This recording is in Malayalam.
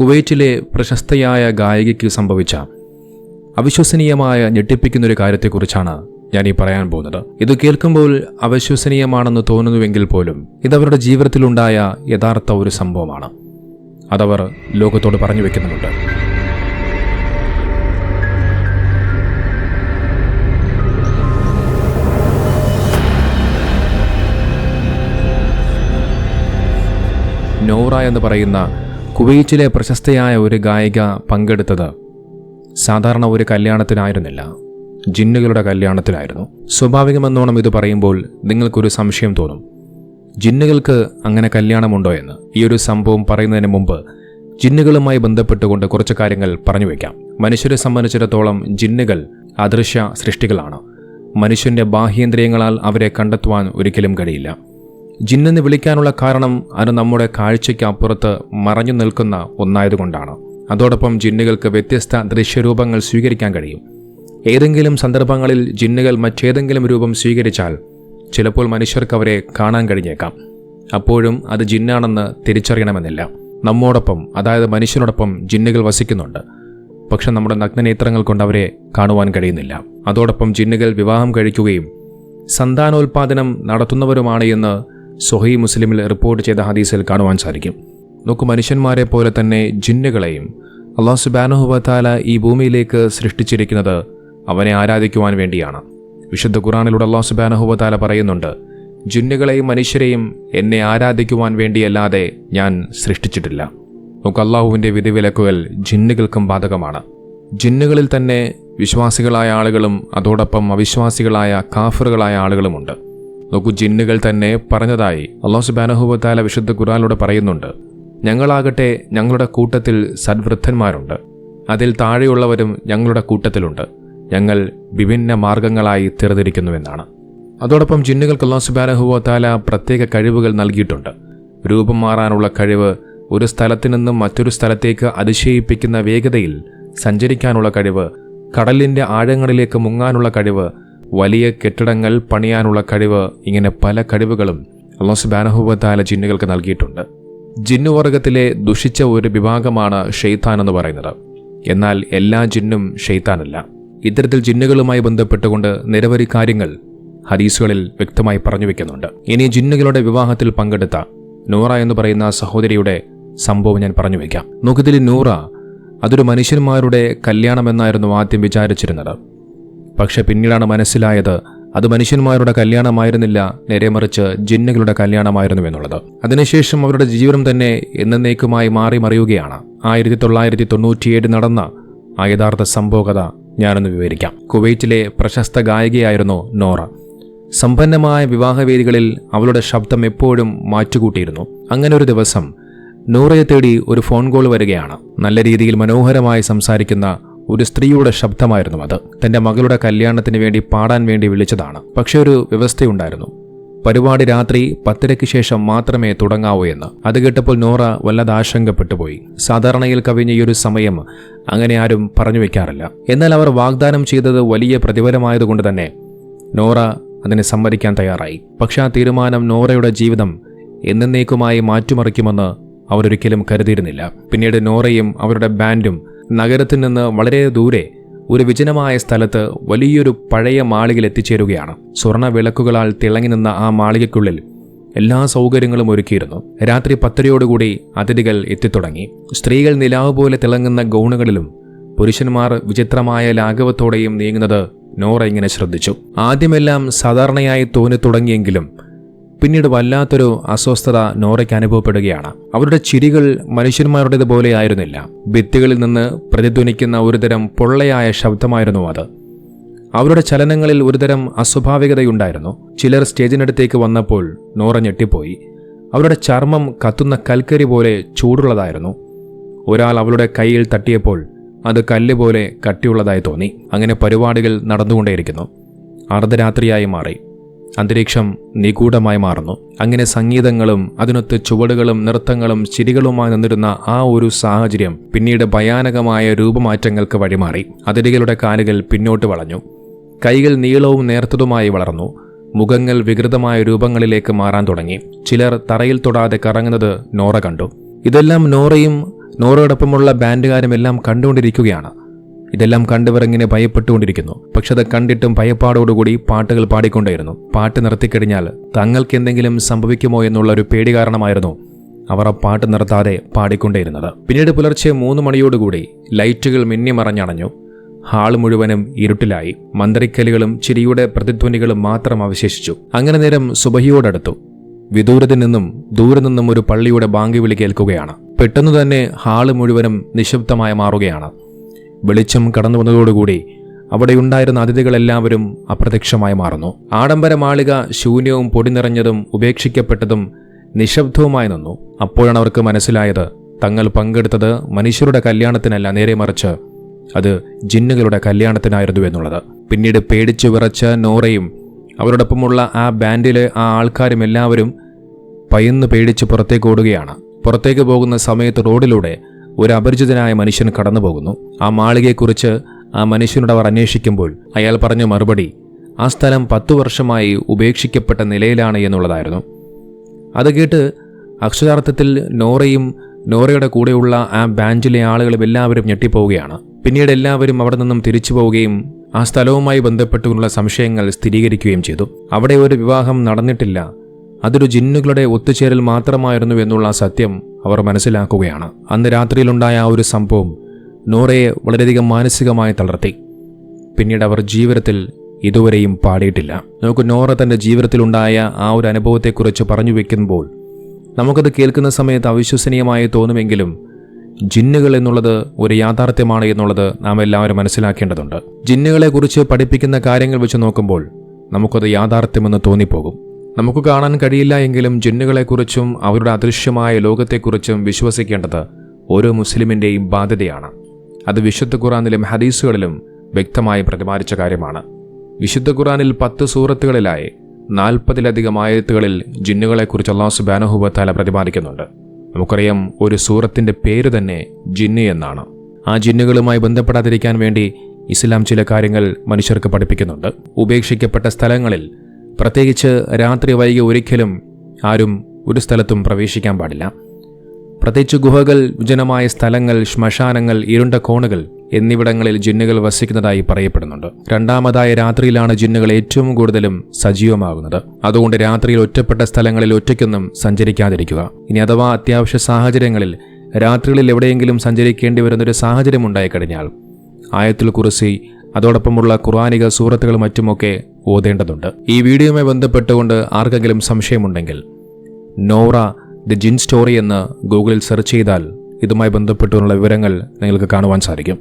കുവൈറ്റിലെ പ്രശസ്തയായ ഗായികയ്ക്ക് സംഭവിച്ച അവിശ്വസനീയമായ ഞെട്ടിപ്പിക്കുന്നൊരു കാര്യത്തെക്കുറിച്ചാണ് ഞാൻ ഈ പറയാൻ പോകുന്നത്. ഇത് കേൾക്കുമ്പോൾ അവിശ്വസനീയമാണെന്ന് തോന്നുന്നുവെങ്കിൽ പോലും ഇതവരുടെ ജീവിതത്തിലുണ്ടായ യഥാർത്ഥ ഒരു സംഭവമാണ്. അതവർ ലോകത്തോട് പറഞ്ഞു വെക്കുന്നുമുണ്ട്. നോറ എന്ന് പറയുന്ന കുവൈറ്റിലെ പ്രശസ്തയായ ഒരു ഗായിക പങ്കെടുത്തത് സാധാരണ ഒരു കല്യാണത്തിനായിരുന്നില്ല. ജിന്നുകളുടെ കല്യാണത്തിനായിരുന്നു. സ്വാഭാവികമെന്നോണം ഇത് പറയുമ്പോൾ നിങ്ങൾക്കൊരു സംശയം തോന്നും. ജിന്നുകൾക്ക് അങ്ങനെ കല്യാണമുണ്ടോ എന്ന് ഈ ഒരു സംഭവം പറയുന്നതിന് മുമ്പ് ജിന്നുകളുമായി ബന്ധപ്പെട്ടുകൊണ്ട് കുറച്ച് കാര്യങ്ങൾ പറഞ്ഞു വയ്ക്കാം മനുഷ്യരെ സംബന്ധിച്ചിടത്തോളം ജിന്നുകൾ അദൃശ്യ സൃഷ്ടികളാണ്. മനുഷ്യന്റെ ബാഹ്യേന്ദ്രിയങ്ങളാൽ അവരെ കണ്ടെത്തുവാൻ ഒരിക്കലും കഴിയില്ല. ജിന്നെന്ന് വിളിക്കാനുള്ള കാരണം അത് നമ്മുടെ കാഴ്ചയ്ക്ക് അപ്പുറത്ത് മറഞ്ഞു നിൽക്കുന്ന ഒന്നായതുകൊണ്ടാണ്. അതോടൊപ്പം ജിന്നുകൾക്ക് വ്യത്യസ്ത ദൃശ്യരൂപങ്ങൾ സ്വീകരിക്കാൻ കഴിയും. ഏതെങ്കിലും സന്ദർഭങ്ങളിൽ ജിന്നുകൾ മറ്റേതെങ്കിലും രൂപം സ്വീകരിച്ചാൽ ചിലപ്പോൾ മനുഷ്യർക്ക് അവരെ കാണാൻ കഴിഞ്ഞേക്കാം. അപ്പോഴും അത് ജിന്നാണെന്ന് തിരിച്ചറിയണമെന്നില്ല. നമ്മോടൊപ്പം അതായത് മനുഷ്യനോടൊപ്പം ജിന്നുകൾ വസിക്കുന്നുണ്ട്. പക്ഷെ നമ്മുടെ നഗ്നനേത്രങ്ങൾ കൊണ്ട് അവരെ കാണുവാൻ കഴിയുന്നില്ല. അതോടൊപ്പം ജിന്നുകൾ വിവാഹം കഴിക്കുകയും സന്താനോൽപാദനം നടത്തുന്നവരുമാണ് എന്ന് സൊഹൈ മുസ്ലിമിൽ റിപ്പോർട്ട് ചെയ്ത ഹദീസിൽ കാണുവാൻ സാധിക്കും. നോക്കു മനുഷ്യന്മാരെ പോലെ തന്നെ ജിന്നുകളെയും അള്ളാഹു സുബാനുഹുബത്താല ഈ ഭൂമിയിലേക്ക് സൃഷ്ടിച്ചിരിക്കുന്നത് അവനെ ആരാധിക്കുവാൻ വേണ്ടിയാണ്. വിശുദ്ധ ഖുറാനിലൂടെ അള്ളാഹു സുബാനുഹുബത്താല പറയുന്നുണ്ട് ജിന്നുകളെയും മനുഷ്യരെയും എന്നെ ആരാധിക്കുവാൻ വേണ്ടിയല്ലാതെ ഞാൻ സൃഷ്ടിച്ചിട്ടില്ല. നമുക്ക് അള്ളാഹുവിന്റെ വിധിവിലക്കുകൾ ജിന്നുകൾക്കും ബാധകമാണ്. ജിന്നുകളിൽ തന്നെ വിശ്വാസികളായ ആളുകളും അതോടൊപ്പം അവിശ്വാസികളായ കാഫറുകളായ ആളുകളുമുണ്ട്. നോക്കൂ ജിന്നുകൾ തന്നെ പറഞ്ഞതായി അള്ളാഹു സുബാനഹുബത്താല വിശുദ്ധ ഖുറാനിലൂടെ പറയുന്നുണ്ട്. ഞങ്ങളാകട്ടെ ഞങ്ങളുടെ കൂട്ടത്തിൽ സദ്വൃദ്ധന്മാരുണ്ട്. അതിൽ താഴെയുള്ളവരും ഞങ്ങളുടെ കൂട്ടത്തിലുണ്ട്. ഞങ്ങൾ വിഭിന്ന മാർഗങ്ങളായി തീർന്നിരിക്കുന്നുവെന്നാണ്. അതോടൊപ്പം ജിന്നുകൾക്ക് അള്ളാഹു സുബാനഹുബത്താല പ്രത്യേക കഴിവുകൾ നൽകിയിട്ടുണ്ട്. രൂപം മാറാനുള്ള കഴിവ് ഒരു സ്ഥലത്തു നിന്നും മറ്റൊരു സ്ഥലത്തേക്ക് അതിശയിപ്പിക്കുന്ന വേഗതയിൽ സഞ്ചരിക്കാനുള്ള കഴിവ് കടലിന്റെ ആഴങ്ങളിലേക്ക് മുങ്ങാനുള്ള കഴിവ് വലിയ കെട്ടിടങ്ങൾ പണിയാനുള്ള കഴിവ് ഇങ്ങനെ പല കഴിവുകളും അള്ളാഹു സുബാനഹുബത്താല ജിന്നുകൾക്ക് നൽകിയിട്ടുണ്ട്. ജിന്നുവർഗത്തിലെ ദുഷിച്ച ഒരു വിഭാഗമാണ് ഷെയ്ത്താൻ എന്ന് പറയുന്നത്. എന്നാൽ എല്ലാ ജിന്നും ഷെയ്ത്താനല്ല. ഇത്തരത്തിൽ ജിന്നുകളുമായി ബന്ധപ്പെട്ടുകൊണ്ട് നിരവധി കാര്യങ്ങൾ ഹദീസുകളിൽ വ്യക്തമായി പറഞ്ഞു വെക്കുന്നുണ്ട്. ഇനി ജിന്നുകളുടെ വിവാഹത്തിൽ പങ്കെടുത്ത നൂറ എന്ന് പറയുന്ന സഹോദരിയുടെ സംഭവം ഞാൻ പറഞ്ഞു വയ്ക്കാം നോക്കത്തിൽ നൂറ അതൊരു മനുഷ്യന്മാരുടെ കല്യാണമെന്നായിരുന്നു ആദ്യം വിചാരിച്ചിരുന്നത്. പക്ഷെ പിന്നീടാണ് മനസ്സിലായത് അത് മനുഷ്യന്മാരുടെ കല്യാണമായിരുന്നില്ല നേരെ മറിച്ച് ജിന്നുകളുടെ കല്യാണമായിരുന്നു എന്നുള്ളത്. അതിനുശേഷം അവരുടെ ജീവിതം തന്നെ എന്നേക്കുമായി മാറി മറിയുകയാണ്. ആയിരത്തി തൊള്ളായിരത്തി തൊണ്ണൂറ്റിയേഴ് നടന്ന ആ യഥാർത്ഥ സംഭവകഥ ഞാനൊന്ന് വിവരിക്കാം. കുവൈറ്റിലെ പ്രശസ്ത ഗായികയായിരുന്നു നോറ. സമ്പന്നമായ വിവാഹവേദികളിൽ അവളുടെ ശബ്ദം എപ്പോഴും മാറ്റുകൂട്ടിയിരുന്നു. അങ്ങനെ ഒരു ദിവസം നൂറയെ തേടി ഒരു ഫോൺ കോൾ വരികയാണ്. നല്ല രീതിയിൽ മനോഹരമായി സംസാരിക്കുന്ന ഒരു സ്ത്രീയുടെ ശബ്ദമായിരുന്നു അത്. തന്റെ മകളുടെ കല്യാണത്തിന് വേണ്ടി പാടാൻ വേണ്ടി വിളിച്ചതാണ്. പക്ഷെ ഒരു വ്യവസ്ഥയുണ്ടായിരുന്നു. പരിപാടി രാത്രി പത്തരയ്ക്ക് ശേഷം മാത്രമേ തുടങ്ങാവൂ എന്ന്. അത് കേട്ടപ്പോൾ നോറ വല്ലാതെ ആശങ്കപ്പെട്ടുപോയി. സാധാരണയിൽ കവിഞ്ഞ ഈ ഒരു സമയം അങ്ങനെ ആരും പറഞ്ഞു വെക്കാറില്ല. എന്നാൽ അവർ വാഗ്ദാനം ചെയ്തത് വലിയ പ്രതിഫലമായതുകൊണ്ട് തന്നെ നോറ അതിനെ സമ്മതിക്കാൻ തയ്യാറായി. പക്ഷെ ആ തീരുമാനം നോറയുടെ ജീവിതം എന്നേക്കുമായി മാറ്റിമറിക്കുമെന്ന് അവരൊരിക്കലും കരുതിയിരുന്നില്ല. പിന്നീട് നോറയും അവരുടെ ബാൻഡും നഗരത്തിൽ നിന്ന് വളരെ ദൂരെ ഒരു വിജനമായ സ്ഥലത്ത് വലിയൊരു പഴയ മാളികയിൽ എത്തിച്ചേരുകയാണ്. സ്വർണ വിളക്കുകളാൽ തിളങ്ങി നിന്ന ആ മാളികയ്ക്കുള്ളിൽ എല്ലാ സൗകര്യങ്ങളും ഒരുക്കിയിരുന്നു. രാത്രി പത്തരയോടുകൂടി അതിഥികൾ എത്തിത്തുടങ്ങി. സ്ത്രീകൾ നിലാവ് പോലെ തിളങ്ങുന്ന ഗൗണുകളിലും പുരുഷന്മാർ വിചിത്രമായ ലാഘവത്തോടെയും നീങ്ങുന്നത് നോറ ഇങ്ങനെ ശ്രദ്ധിച്ചു. ആദ്യമെല്ലാം സാധാരണയായി തോന്നി തുടങ്ങിയെങ്കിലും പിന്നീട് വല്ലാത്തൊരു അസ്വസ്ഥത നോറയ്ക്ക് അനുഭവപ്പെടുകയാണ്. അവരുടെ ചിരികൾ മനുഷ്യന്മാരുടേതുപോലെ ആയിരുന്നില്ല. ഭിത്തികളിൽ നിന്ന് പ്രതിധ്വനിക്കുന്ന ഒരുതരം പൊള്ളയായ ശബ്ദമായിരുന്നു അത്. അവരുടെ ചലനങ്ങളിൽ ഒരുതരം അസ്വാഭാവികതയുണ്ടായിരുന്നു. ചിലർ സ്റ്റേജിനടുത്തേക്ക് വന്നപ്പോൾ നോറ ഞെട്ടിപ്പോയി. അവരുടെ ചർമ്മം കത്തുന്ന കൽക്കരി പോലെ ചൂടുള്ളതായിരുന്നു. ഒരാൾ അവളുടെ കയ്യിൽ തട്ടിയപ്പോൾ അത് കല്ല് പോലെ കട്ടിയുള്ളതായി തോന്നി. അങ്ങനെ പരിപാടികൾ നടന്നുകൊണ്ടേയിരിക്കുന്നു. അർദ്ധരാത്രിയായി മാറി. അന്തരീക്ഷം നിഗൂഢമായി മാറുന്നു. അങ്ങനെ സംഗീതങ്ങളും അതിനൊത്ത് ചുവടുകളും നൃത്തങ്ങളും ചിരികളുമായി നിന്നിരുന്ന ആ ഒരു സാഹചര്യം പിന്നീട് ഭയാനകമായ രൂപമാറ്റങ്ങൾക്ക് വഴിമാറി. അതിരികളുടെ കാലുകൾ പിന്നോട്ട് വളഞ്ഞു. കൈകൾ നീളവും നേർത്തതുമായി വളർന്നു. മുഖങ്ങൾ വികൃതമായ രൂപങ്ങളിലേക്ക് മാറാൻ തുടങ്ങി. ചിലർ തറയിൽ തൊടാതെ കറങ്ങുന്നത് നോറ കണ്ടു. ഇതെല്ലാം നോറയും നോറയോടൊപ്പമുള്ള ബാൻഡുകാരും എല്ലാം കണ്ടുകൊണ്ടിരിക്കുകയാണ്. ഇതെല്ലാം കണ്ടവർ ഇങ്ങനെ ഭയപ്പെട്ടുകൊണ്ടിരിക്കുന്നു. പക്ഷെ അത് കണ്ടിട്ടും ഭയപ്പാടോടുകൂടി പാട്ടുകൾ പാടിക്കൊണ്ടേയിരുന്നു. പാട്ട് നിർത്തിക്കഴിഞ്ഞാൽ തങ്ങൾക്ക് എന്തെങ്കിലും സംഭവിക്കുമോ എന്നുള്ള ഒരു പേടി കാരണമായിരുന്നു അവർ ആ പാട്ട് നിർത്താതെ പാടിക്കൊണ്ടേയിരുന്നത്. പിന്നീട് പുലർച്ചെ മൂന്ന് മണിയോടുകൂടി ലൈറ്റുകൾ മിന്നിമറഞ്ഞണഞ്ഞു ഹാൾ മുഴുവനും ഇരുട്ടിലായി. മന്ത്രിക്കലുകളും ചിരിയുടെ പ്രതിധ്വനികളും മാത്രം അവശേഷിച്ചു. അങ്ങനെ നേരം സുബഹിയോടടുത്തു. വിദൂരത്തിൽ നിന്നും ദൂരെ നിന്നും ഒരു പള്ളിയുടെ ബാങ്കി വിളി കേൾക്കുകയാണ്. പെട്ടെന്ന് തന്നെ ഹാൾ മുഴുവനും നിശബ്ദമായി മാറുകയാണ്. വെളിച്ചം കടന്നു വന്നതോടുകൂടി അവിടെയുണ്ടായിരുന്ന അതിഥികളെല്ലാവരും അപ്രത്യക്ഷമായി മാറുന്നു. ആഡംബര മാളിക ശൂന്യവും പൊടി നിറഞ്ഞതും ഉപേക്ഷിക്കപ്പെട്ടതും നിശബ്ദവുമായി നിന്നു. അപ്പോഴാണ് അവർക്ക് മനസ്സിലായത് തങ്ങൾ പങ്കെടുത്തത് മനുഷ്യരുടെ കല്യാണത്തിനല്ല നേരെ മറിച്ച് അത് ജിന്നുകളുടെ കല്യാണത്തിനായിരുന്നു എന്നുള്ളത്. പിന്നീട് പേടിച്ചു വിറച്ച നോറയും അവരോടൊപ്പമുള്ള ആ ബാൻഡിലെ ആ ആൾക്കാരും എല്ലാവരും പയന്ന് പേടിച്ച് പുറത്തേക്ക് ഓടുകയാണ്. പുറത്തേക്ക് പോകുന്ന സമയത്ത് റോഡിലൂടെ ഒരു അപരിചിതനായ മനുഷ്യൻ കടന്നുപോകുന്നു. ആ മാളികയെക്കുറിച്ച് ആ മനുഷ്യനോട് അവർ അന്വേഷിക്കുമ്പോൾ അയാൾ പറഞ്ഞ മറുപടി ആ സ്ഥലം പത്തു വർഷമായി ഉപേക്ഷിക്കപ്പെട്ട നിലയിലാണ് എന്നുള്ളതായിരുന്നു. അത് കേട്ട് അക്ഷരാർത്ഥത്തിൽ നോറയും നോറയുടെ കൂടെയുള്ള ആ ബാൻഡിലെ ആളുകളും എല്ലാവരും ഞെട്ടിപ്പോവുകയാണ്. പിന്നീട് എല്ലാവരും അവിടെ നിന്നും തിരിച്ചു പോവുകയും ആ സ്ഥലവുമായി ബന്ധപ്പെട്ടുള്ള സംശയങ്ങൾ സ്ഥിരീകരിക്കുകയും ചെയ്തു. അവിടെ ഒരു വിവാഹം നടന്നിട്ടില്ല. അതൊരു ജിന്നുകളുടെ ഒത്തുചേരൽ മാത്രമായിരുന്നു എന്നുള്ള സത്യം അവർ മനസ്സിലാക്കുകയാണ്. അന്ന് രാത്രിയിലുണ്ടായ ആ ഒരു സംഭവം നോറയെ വളരെയധികം മാനസികമായി തളർത്തി. പിന്നീട് അവർ ജീവിതത്തിൽ ഇതുവരെയും പാടിയിട്ടില്ല. നമുക്ക് നോറ തന്റെ ജീവിതത്തിലുണ്ടായ ആ ഒരു അനുഭവത്തെക്കുറിച്ച് പറഞ്ഞു വെക്കുമ്പോൾ നമുക്കത് കേൾക്കുന്ന സമയത്ത് അവിശ്വസനീയമായി തോന്നുമെങ്കിലും ജിന്നുകൾ എന്നുള്ളത് ഒരു യാഥാർത്ഥ്യമാണ് എന്നുള്ളത് നാം എല്ലാവരും മനസ്സിലാക്കേണ്ടതുണ്ട്. ജിന്നുകളെക്കുറിച്ച് പഠിപ്പിക്കുന്ന കാര്യങ്ങൾ വെച്ച് നോക്കുമ്പോൾ നമുക്കത് യാഥാർത്ഥ്യമെന്ന് തോന്നിപ്പോകും. നമുക്ക് കാണാൻ കഴിയില്ല എങ്കിലും ജിന്നുകളെക്കുറിച്ചും അവരുടെ അദൃശ്യമായ ലോകത്തെക്കുറിച്ചും വിശ്വസിക്കേണ്ടത് ഓരോ മുസ്ലിമിന്റെയും ബാധ്യതയാണ്. അത് വിശുദ്ധ ഖുറാനിലും ഹദീസുകളിലും വ്യക്തമായി പ്രതിപാദിച്ച കാര്യമാണ്. വിശുദ്ധ ഖുറാനിൽ പത്ത് സൂറത്തുകളിലായി നാൽപ്പതിലധികം ആയത്തുകളിൽ ജിന്നുകളെക്കുറിച്ച് അള്ളാഹു സുബാനഹുബത്താല പ്രതിപാദിക്കുന്നുണ്ട്. നമുക്കറിയാം ഒരു സൂറത്തിന്റെ പേര് തന്നെ ജിന്ന് എന്നാണ്. ആ ജിന്നുകളുമായി ബന്ധപ്പെടാതിരിക്കാൻ വേണ്ടി ഇസ്ലാം ചില കാര്യങ്ങൾ മനുഷ്യർക്ക് പഠിപ്പിക്കുന്നുണ്ട്. ഉപേക്ഷിക്കപ്പെട്ട സ്ഥലങ്ങളിൽ പ്രത്യേകിച്ച് രാത്രി വൈകി ഒരിക്കലും ആരും ഒരു സ്ഥലത്തും പ്രവേശിക്കാൻ പാടില്ല. പ്രത്യേകിച്ച് ഗുഹകൾ വിജനമായ സ്ഥലങ്ങൾ ശ്മശാനങ്ങൾ ഇരുണ്ട കോണുകൾ എന്നിവിടങ്ങളിൽ ജിന്നുകൾ വസിക്കുന്നതായി പറയപ്പെടുന്നുണ്ട്. രണ്ടാമതായ രാത്രിയിലാണ് ജിന്നുകൾ ഏറ്റവും കൂടുതലും സജീവമാകുന്നത്. അതുകൊണ്ട് രാത്രിയിൽ ഒറ്റപ്പെട്ട സ്ഥലങ്ങളിൽ ഒറ്റയ്ക്കൊന്നും സഞ്ചരിക്കാതിരിക്കുക. ഇനി അഥവാ അത്യാവശ്യ സാഹചര്യങ്ങളിൽ രാത്രികളിൽ എവിടെയെങ്കിലും സഞ്ചരിക്കേണ്ടി വരുന്നൊരു സാഹചര്യം ഉണ്ടായിക്കഴിഞ്ഞാൽ ആയത്തിൽ കുറിസി അതോടൊപ്പമുള്ള ഖുറാനിക സൂറത്തുകളും മറ്റുമൊക്കെ ഓതേണ്ടതുണ്ട്. ഈ വീഡിയോയുമായി ബന്ധപ്പെട്ടുകൊണ്ട് ആർക്കെങ്കിലും സംശയമുണ്ടെങ്കിൽ നോറ ദി ജിൻ സ്റ്റോറി എന്ന് ഗൂഗിളിൽ സെർച്ച് ചെയ്താൽ ഇതുമായി ബന്ധപ്പെട്ടുള്ള വിവരങ്ങൾ നിങ്ങൾക്ക് കാണുവാൻ സാധിക്കും.